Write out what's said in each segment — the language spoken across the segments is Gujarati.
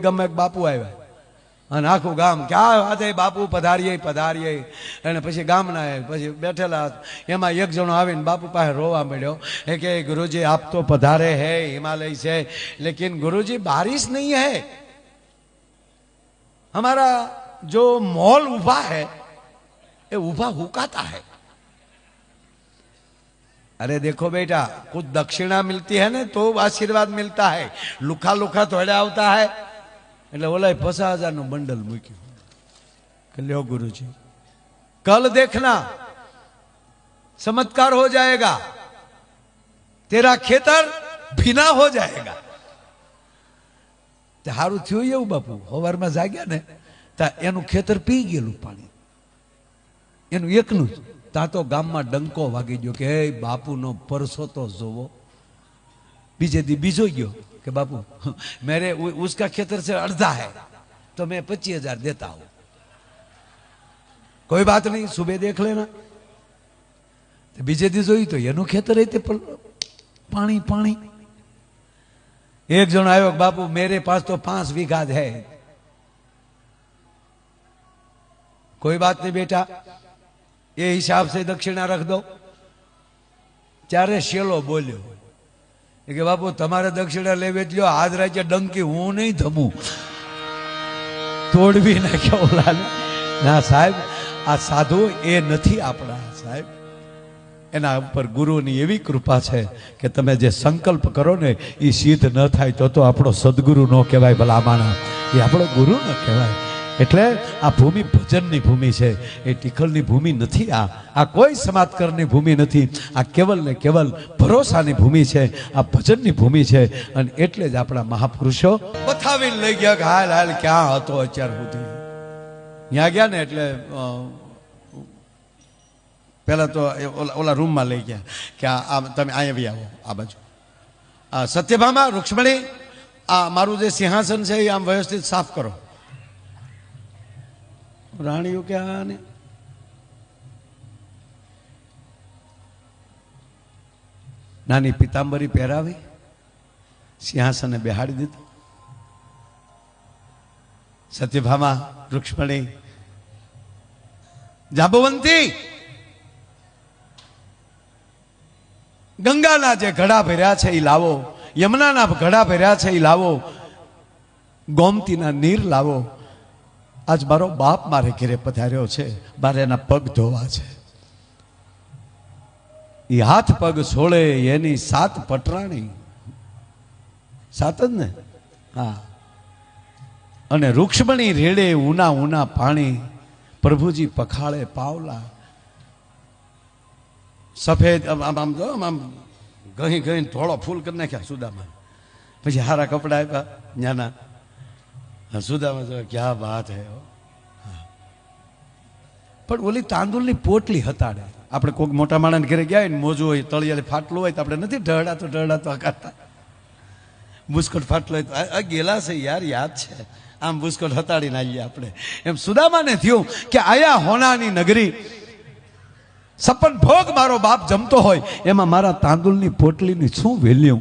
ગમે એક બાપુ આવ્યા અને આખું ગામ ક્યાં આજે બાપુ પધારીએ પધારીએ અને પછી ગામના એ પછી બેઠેલા એમાં એક જણો આવીને બાપુ પાસે રોવા મળ્યો એ કે ગુરુજી આપ તો પધારે હે હિમાલય से लेकिन गुरुजी बारिश नहीं है हमारा जो मॉल उभा है ये उभा हुकाता है अरे देखो बेटा कुछ दक्षिणा मिलती है ना तो आशीर्वाद मिलता है લુખા લુખા થોડા આવતા है એટલે ઓલાય પચાસ હજારનું મંડલ મૂક્યું. કે લ્યો ગુરુજી, કલ દેખના, ચમત્કાર હો જાયગા, તેરા ખેતર ભીના હો જાયેગા. તે સારું થયું એવું બાપુ સવારમાં જાગ્યા ને ત્યાં એનું ખેતર પી ગયેલું પાણી. એનું એકનું ત્યાં તો ગામમાં ડંકો વાગી ગયો કે, હે બાપુનો પરસો તો જોવો. બીજે દી બીજો ગયો કે બાપુ મેરે उ- उसका खेतर से अर्धा है तो मैं पच्चीस हजार देता हूं कोई बात नहीं सुबह देख लेना તો બીજે દી જોયું તો એનું ખેતર એ તે પલ- પાણી પાણી एक जन आयो बापू मेरे पास तो पांच बीघा है कोई बात नहीं बेटा ये हिसाब से दक्षिणा रख दो ત્યારે શેલો બોલ્યો કે બાપુ, તમારે દક્ષિણા લેવી જ આજ રાજ્ય ડંકી હું નહીં ધમું. તોડવી નાખ્યો ઓલાને ના, સાહેબ, આ સાધુ એ નથી આપણા, સાહેબ. એના ઉપર ગુરુની એવી કૃપા છે કે તમે જે સંકલ્પ કરો ને એ સિદ્ધ ન થાય તો તો આપણો સદગુરુ ન કહેવાય ભલા માણા એ આપણો ગુરુ ન કહેવાય. એટલે આ ભૂમિ ભજનની ભૂમિ છે. એ ટીખલની ભૂમિ નથી આ. આ કોઈ સમાજકરની ભૂમિ નથી. આ કેવલ ને કેવલ ભરોસાની ભૂમિ છે. આ ભજનની ભૂમિ છે. અને એટલે જ આપણા મહાપુરુષો બતાવીને લઈ ગયા કે હાલ હાલ, ક્યાં હતો અત્યાર સુધી? ત્યાં ગયા ને એટલે પહેલાં તો ઓલા રૂમમાં લઈ ગયા કે આ તમે અહીંયા બી આવો, આ બાજુ. સત્યભામા, રૂક્ષ્મણી, આ મારું જે સિંહાસન છે એ આમ વ્યવસ્થિત સાફ કરો. રાણીઓ કે આને? નાની પિતાંબરી પહેરાવી, સિંહાસને બેહાડી દીધું. સત્યભામા રૂક્ષ્મણી, જાબુવંતી! ગંગાના જે ઘડા ભર્યા છે એ લાવો, યમુનાના ઘડા ભર્યા છે એ લાવો, ગોમતીના નીર લાવો આજ મારો બાપ મારે ઘેરે પધાર્યો છે. મારે એના પગ ધોવા છે. એ હાથ પગ છોડે, એની સાત પટરાણી. સાત જ ને? હા. અને રૂક્ષ્મણી રેડે ઉના ઉના પાણી, પ્રભુજી પખાળે પાવલા. સફેદ, આમ આમ જો, આમ ગહી ગહી થોડો ફૂલ કરી નાખ્યા સુદામાં પછી હારા કપડા આપ્યા ન્યાના હા, સુદામાં જો ક્યાં વાત હે. પણ ઓલી તાંદુલની પોટલી હતાડે. આપણે કોઈક મોટા માણસ ઘરે ગયા હોય ને મોજું હોય તળિયાલે ફાટલું હોય તો આપણે નથી ઢળડાતો ઢળડાતો હકારતા બુસ્કોટ ફાટલો હોય તો ગેલા છે યાર યાદ છે. આમ બુસ્કોટ હતાડીને આવીએ આપણે. એમ સુદામાને થયું કે આયા હોનાની નગરી. સપન ભોગ મારો બાપ જમતો હોય એમાં મારા તાંદુલની પોટલીની શું વેલ્યુ?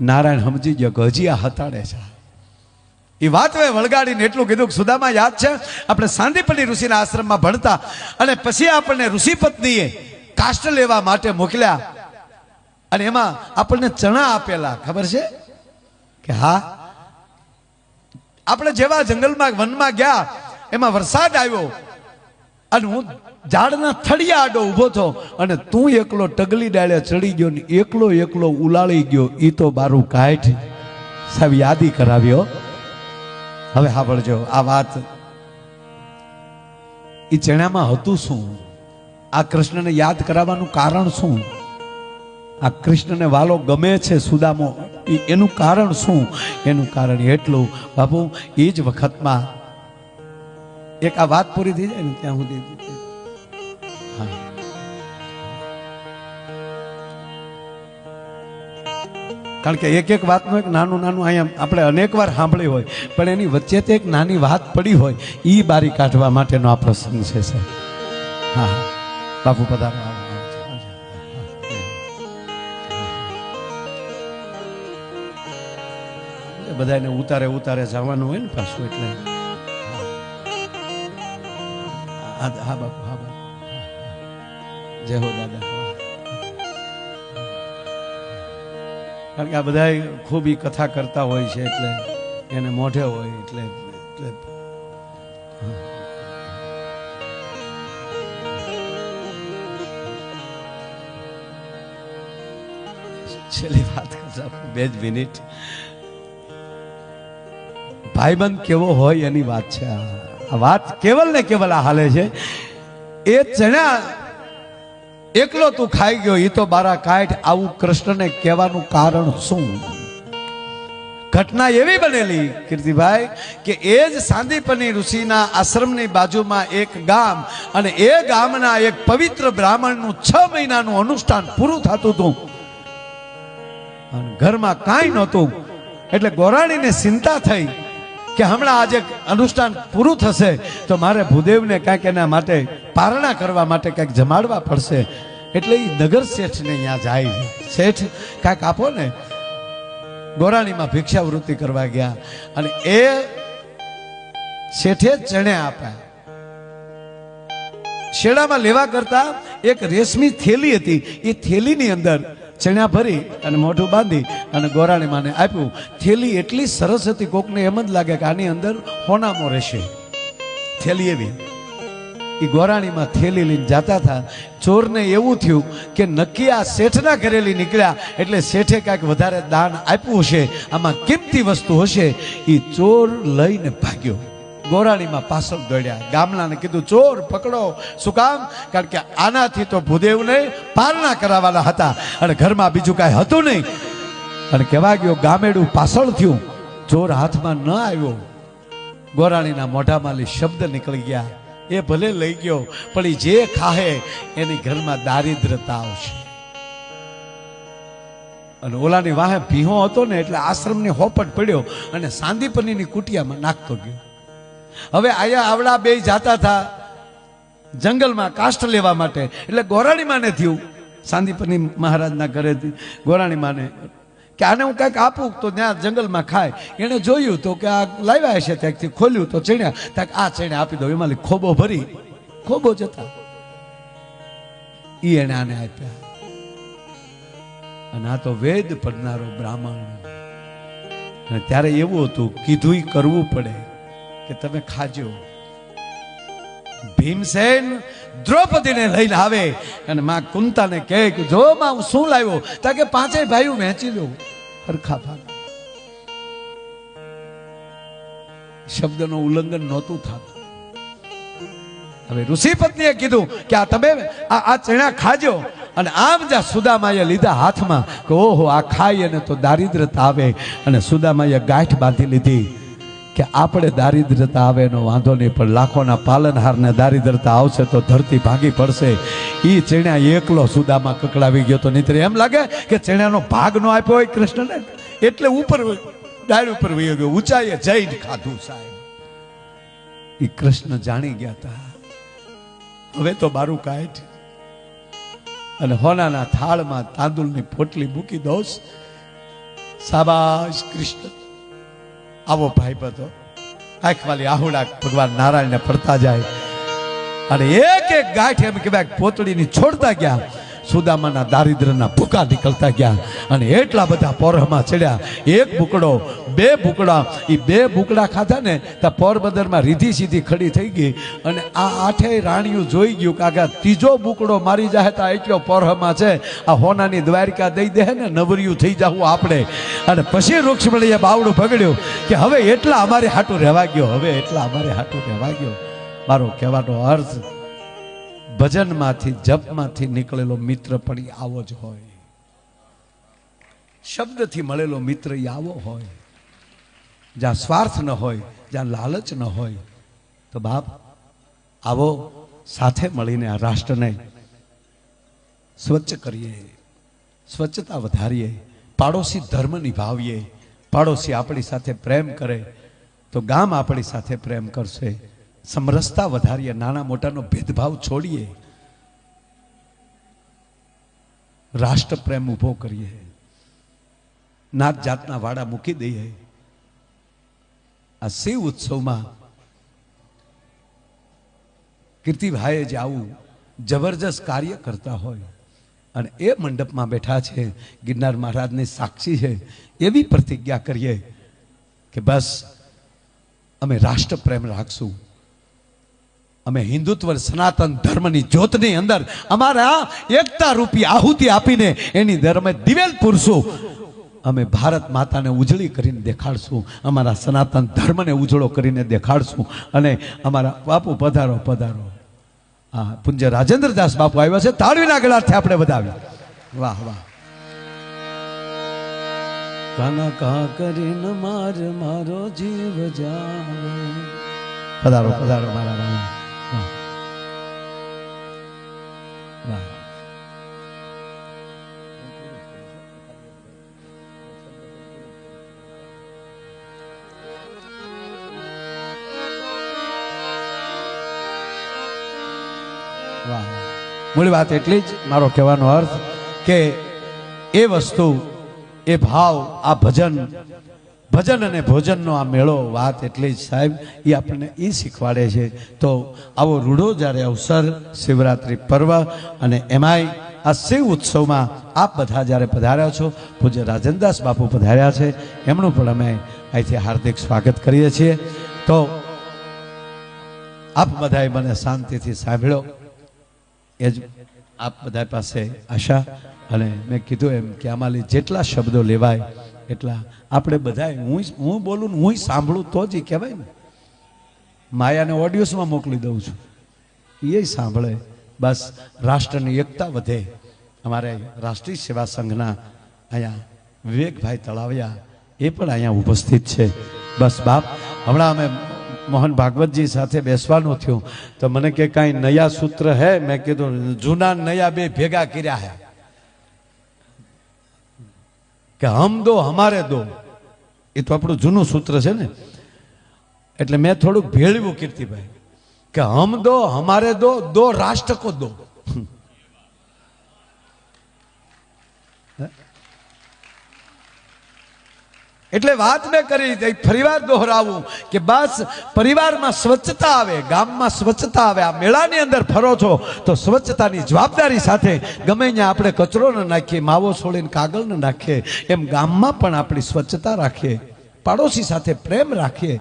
નારાયણ સમજી ગયો કે હજી આ હતાડે છે. એ વાત મેં વળગાડીને એટલું કીધું કે સુદામા યાદ છે? આપણે સાંદીપલ્લી ઋષિના આશ્રમમાં ભણતા અને પછી આપણને ઋષિ પત્નીએ કાષ્ટ લેવા માટે મોકલ્યા. અને એમાં આપણને ચણા આપેલા, ખબર છે? કે હા. આપણે જેવા જંગલમાં, વનમાં ગયા, એમાં વરસાદ આવ્યો. અને હું ઝાડના થળિયા આડો ઊભો થો અને તું એકલો ટગલી ડાળે ચડી ગયો ને એકલો એકલો ઉલાળી ગયો. એ તો બારું કાઢ સાહેબ યાદી કરાવ્યો હવે સાંભળજો આ વાત એ ચણામાં હતું શું? આ કૃષ્ણને યાદ કરાવવાનું કારણ શું? આ કૃષ્ણને વાલો ગમે છે સુદામો એનું કારણ શું? એનું કારણ એટલું, બાપુ એ જ વખતમાં એક આ વાત પૂરી થઈ જાય ને ત્યાં સુધી. હા. કારણ કે એક એક વાતનું એક નાનું નાનું અહીંયા આપણે અનેક વાર સાંભળી હોય, પણ એની વચ્ચે તે એક નાની વાત પડી હોય એ બારી કાઢવા માટેનો આ પ્રસંગ છે સર હા. બાપુ પધારો. બધાને ઉતારે ઉતારે જવાનું હોય ને પાછું એટલે. હા બાપુ હા, બાપુ. જય હો, દાદા. કારણ કે આ બધા ખૂબ કથા કરતા હોય છે એટલે એને મોઢે હોય એટલે એટલે છેલ્લી વાત કરતા બે જ મિનિટ. ભાઈબંધ કેવો હોય એની વાત છે. આ વાત કેવલ ને કેવલ આ હાલે છે. એ ચણા એકલો તું ખાઈ ગયો એ તો બારા કાઠ આવું કૃષ્ણને કહેવાનું કારણ શું? ઘટના એવી બનેલી, કીર્તિભાઈ, કે એ જ સાંદીપની ઋષિના આશ્રમની બાજુમાં એક ગામ અને એ ગામના એક પવિત્ર બ્રાહ્મણનું છ મહિનાનું અનુષ્ઠાન પૂરું થતું હતું. ઘરમાં કાંઈ નહોતું. એટલે ગોરાણીને ચિંતા થઈ. કે હમણાં આજે અનુષ્ઠાન પૂરું થશે, તો મારે ભૂદેવને કાંઈક એના માટે પારણા કરવા માટે કાંઈક જમાડવા પડશે. એટલે એ નગર શેઠને અહીંયા જાય છે. શેઠ, કાંઈક આપો ને. ગોરાણીમાં ભિક્ષાવૃત્તિ કરવા ગયા અને એ શેઠે ચણે આપ્યા. શેડામાં લેવા કરતા એક રેશમી થેલી હતી. એ થેલીની અંદર ચણ્યા ભરી અને મોઢું બાંધી અને ગોરાણી માને આપ્યું. થેલી એટલી સરસ હતી, કોકને એમ જ લાગે કે આની અંદર હોનામો રહેશે. થેલી એવી. એ ગોરાણીમાં થેલી લઈને જાતા હતા. ચોરને એવું થયું કે નક્કી આ શેઠના ઘરેલી નીકળ્યા. એટલે શેઠે કાંઈક વધારે દાન આપ્યું હશે. આમાં કિંમતી વસ્તુ હશે. એ ચોર લઈને ભાગ્યો. ગોરાણીમાં પાછળ દોડ્યા. ગામલાને કીધું, ચોર, પકડો. શું કામ? કારણ કે આનાથી તો ભૂદેવને પારણા કરાવવાના હતા. અને ઘરમાં બીજું કાંઈ હતું નહીં. અને કહેવા ગયો, ગામેડું પાછળ થયું. ચોર હાથમાં ન આવ્યો. ગોરાણીના મોઢામાંથી શબ્દ નીકળી ગયા. એ ભલે લઈ ગયો, પણ એ જે ખાહે, એની ઘરમાં દારિદ્રતા આવશે. અને ઓલાની વાહે ભીહો હતો ને, એટલે આશ્રમની હોપટ પડ્યો અને સાંદીપનીની કુટિયામાં નાખતો ગયો. હવે આયા આવડા બે જાતા હતા જંગલમાં કાષ્ટ લેવા માટે. એટલે ગોરાણી થયું. સાંદીપની મહારાજના ઘરેથી ગોરાણી કે આને હું કાંઈક આપું તો ત્યાં જંગલમાં ખાય. એણે જોયું તો કે આ લાવ્યા છે ત્યાંથી ખોલ્યું તો ચણ્યા. ત્યાં આ ચણ્યા આપી દો એમાં ખોબો ભરી. ખોબો જતા. એ એને આને આપ્યા. અને આ તો વેદ પડનારો બ્રાહ્મણ. ત્યારે એવું હતું કીધું કરવું પડે. કે તમે ખાજો. ભીમસેન દ્રૌપદીને લઈને આવે અને માં કુંતાને કહે કે, જો માં શું લાવ્યો? તા કે, પાંચેય ભાઈઓ વહેંચી લો હરખા ભાગ. શબ્દનો ઉલ્લંઘન નહોતું થતું. હવે ઋષિ પત્નીએ કીધું કે, આ તમે, આ આ ચણા ખાજો અને આમ જ્યાં સુદામાએ લીધા હાથમાં. કે, ઓહો, આ ખાઈ અને તો દારિદ્રતા આવે અને સુદામાએ ગાંઠ બાંધી લીધી. કે આપણે દારિદ્રતા આવે એનો વાંધો નહીં, પણ લાખોના પાલનહારને દારિદ્રતા આવશે તો ધરતી ભાંગી પડશે. એ ચણ્યા એકલો સુદામાં કકડાવી ગયો તો નીતરે એમ લાગે કે ચણ્યાનો ભાગ નો આપ્યો હોય કૃષ્ણને? એટલે ઉપર ડાળ ઉપર વહી ગયો, ઊંચાઈએ જઈને ખાધું સાહેબ. એ કૃષ્ણ જાણી ગયા હતા હવે તો બારું કાઢ. અને હોનાના થાળમાં તાંદુલની પોટલી મૂકી દોસ. સાબાશ કૃષ્ણ. આવો ભાઈ બધો. આંખ વાલી આહુડા ભગવાન નારાયણને ફરતા જાય. અને એક એક ગાંઠ એમ કહેવાય પોતળીની છોડતા ગયા. સુદામાના દારિદ્રના ભૂકા નીકળતા ગયા અને એટલા બધા પોરહમાં ચડ્યા. એક ભૂકડો, બે ભૂકડા એ બે ભૂકડા ખાધા ને, તો પોરબંદરમાં રીધી સીધી ખડી થઈ ગઈ અને આ આઠેય રાણીઓ જોઈ ગયું કે આગા ત્રીજો ભૂકડો મારી જાય તો એટલો પોરહમાં છે. આ હોનાની દ્વારિકા દઈ દે ને, નવરિયું થઈ જવું આપણે. અને પછી વૃક્ષમણીએ બાવડું ભગડ્યું કે હવે એટલા અમારે હાટું રહેવા ગયો, હવે એટલા અમારે હાટું રહેવા ગયો. મારો કહેવાનો અર્થ ભજનમાંથી, જપમાંથી નીકળેલો મિત્ર પણ આવો જ હોય. શબ્દથી મળેલો મિત્ર ઈ આવો હોય. જ્યાં સ્વાર્થ ન હોય, જ્યાં લાલચ ન હોય, તો બાપ આવો સાથે મળીને આ રાષ્ટ્રને સ્વચ્છ કરીએ, સ્વચ્છતા વધારીએ, પાડોશી ધર્મ નિભાવીએ, પાડોશી આપણી સાથે પ્રેમ કરે, તો ગામ આપણી સાથે પ્રેમ કરશે. સમરસતા વધારીએ, નાના મોટાનો ભેદભાવ છોડીએ. રાષ્ટ્ર પ્રેમ ઊભો કરીએ. નાત જાતના વાડા મૂકી દઈએ. આ શિવ ઉત્સવમાં કીર્તિભાઈએ જે આવું જબરજસ્ત કાર્ય કરતા હોય અને એ મંડપમાં બેઠા છે, ગિરનાર મહારાજની સાક્ષી છે, એવી પ્રતિજ્ઞા કરીએ કે બસ અમે રાષ્ટ્ર પ્રેમ રાખશું. અમે હિન્દુત્વ સનાતન ધર્મની જ્યોતની અંદર અમારા એકતા રૂપી આહુતિ આપીને એની દર અમે દિવેલ પૂરશું. અમે ભારત માતાને ઉજળી કરીને દેખાડશું અમારા સનાતન ધર્મને ઉજળો કરીને દેખાડશું અને અમારા બાપુ પધારો પધારો. હા પૂજ્ય રાજેન્દ્રદાસ બાપુ આવ્યા છે તાળવીના ગળાથી આપણે વધાવી વાહ વાહ. કાના કા કરીને માર મારો જીવ જાવે. પધારો પધારો મારા વાલા વાહ. વાહ. મૂળ વાત એટલી જ, મારો કહેવાનો અર્થ કે એ વસ્તુ, એ ભાવ, આ ભજન ભજન અને ભોજનનો આ મેળો વાત એટલી જ સાહેબ, એ આપણને એ શીખવાડે છે. તો આવો રૂડો જ્યારે અવસર શિવરાત્રિ પર્વ અને એમાંય આ શિવ ઉત્સવમાં આપ બધા જ્યારે પધાર્યા છો, પૂજ્ય રાજનદાસ બાપુ પધાર્યા છે, એમનું પણ અમે અહીંથી હાર્દિક સ્વાગત કરીએ છીએ. તો આપ બધાએ મને શાંતિથી સાંભળ્યો એ જ આપ બધા પાસે આશા અને મેં કીધું એમ કે આમાંથી જેટલા શબ્દો લેવાય એટલા આપણે બધા હું હું બોલું ને હું સાંભળું તો જ કહેવાય ને. માયાને ઓડિયોસમાં મોકલી દઉં છું. એ સાંભળે. બસ રાષ્ટ્રની એકતા વધે. અમારે રાષ્ટ્રીય સેવા સંઘના અહીંયા વિવેકભાઈ તળાવિયા એ પણ અહીંયા ઉપસ્થિત છે. બસ બાપ, હમણાં અમે મોહન ભાગવતજી સાથે બેસવાનું થયું. તો મને કે કાંઈ નયા સૂત્ર હે? મેં કીધું જૂના નયા બે ભેગા કર્યા હે. કે હમ દો, હમારે દો. એ તો આપણું જૂનું સૂત્ર છે ને. એટલે મેં થોડુંક ભેળવ્યું કીર્તિભાઈ. કે હમ દો, હમારે દો દો રાષ્ટ્ર કો દો. એટલે વાત મેં કરી ફરીવાર દોહરાવું કે બસ પરિવારમાં સ્વચ્છતા આવે, ગામમાં સ્વચ્છતા આવે, આ મેળાની અંદર ફરો છો, તો સ્વચ્છતાની જવાબદારી સાથે ગમે ત્યાં આપણે કચરો ન નાખીએ, માવો છોડીને કાગળ ન નાખીએ, એમ ગામમાં પણ આપણી સ્વચ્છતા રાખીએ, પાડોશી સાથે પ્રેમ રાખીએ,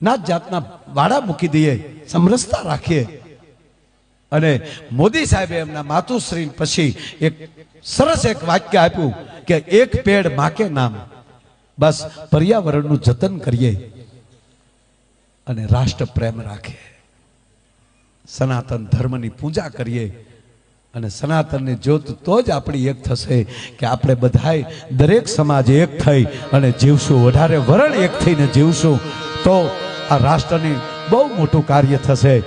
નાત જાતના વાડા મૂકી દઈએ, સમરસતા રાખીએ. અને મોદી સાહેબે એમના માતુશ્રી પછી એક સરસ એક વાક્ય આપ્યું કે એક પેડ માકે નામ. બસ પર્યાવરણનું જતન કરીએ અને રાષ્ટ્ર પ્રેમ રાખીએ સનાતન ધર્મની પૂજા કરીએ અને સનાતનની જ્યોત તો જ આપણી એક થશે કે આપણે બધાય દરેક સમાજ એક થઈ અને જીવશું, વધારે વરણ એક થઈને જીવશું. તો આ રાષ્ટ્રની બહુ મોટું કાર્ય થશે.